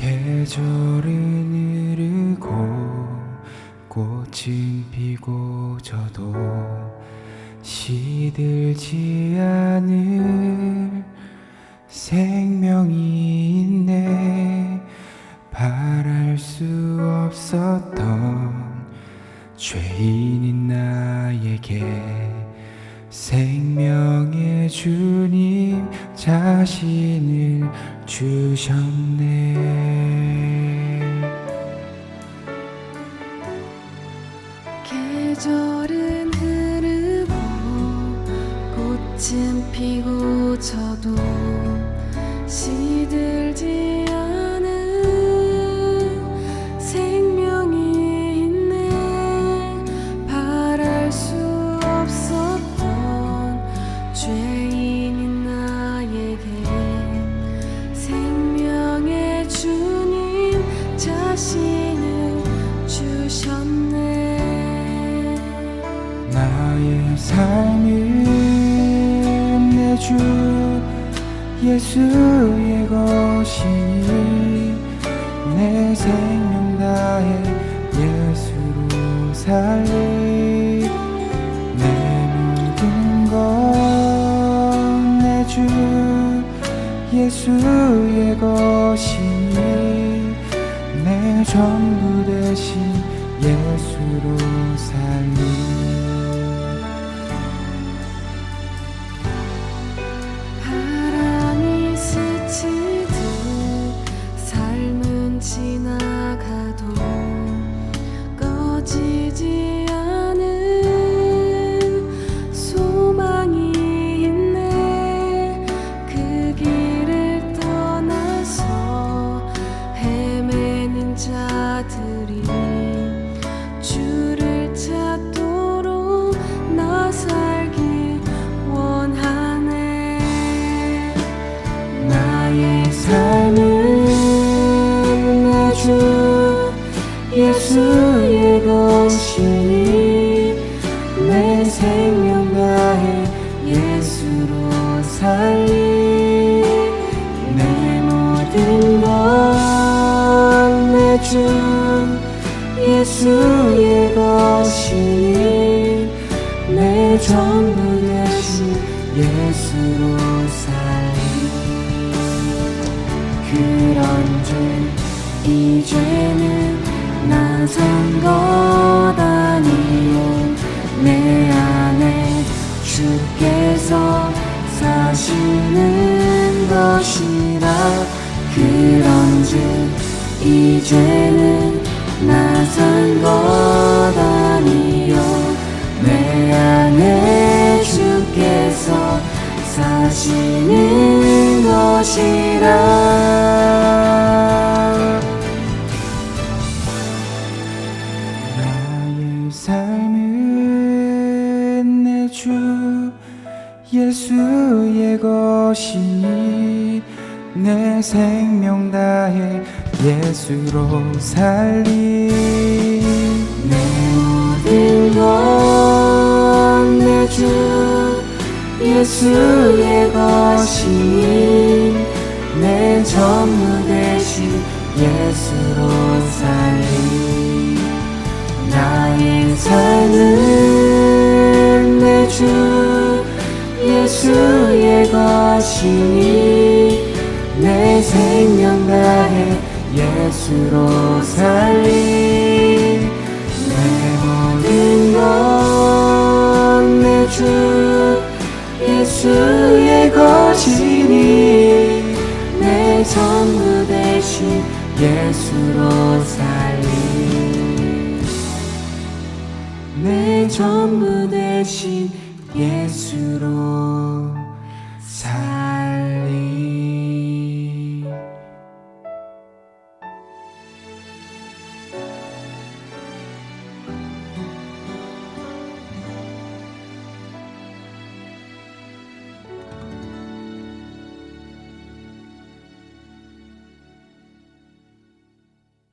계절은 흐르고 꽃은 피고 저도 시들지 않을 생명이 있네. 바랄 수 없었던 죄인인 나에게 생명의 주님 자신을 주셨네 계절은 흐르고 꽃은 피고 저도 시들지 나의 삶은 내 주 예수의 것이니 내 생명 다해 예수로 살리 내 모든 것내주 예수의 것이니 내 전부 대신 예수로 살리 예수의 것이니 내 생명 다해 예수로 살리 내 모든 것내주 예수의 것이니 내 전부 대신 예수로 살리 그런즉 이제는 나선 것 아니요 내 안에 주께서 사시는 것이라. 그런즉 이제는 나선 것 아니요. 내 안에 주께서 사시는 것이라 주 예수의 것이니 내 생명 다해 예수로 살리. 내 모든 것내주 예수의 것 주 예수의 것이니 내 생명 다해 예수로 살리 내 모든 것내주 예수의 것이니 내 전부 대신 예수로 살리 내 전부 대신 예수로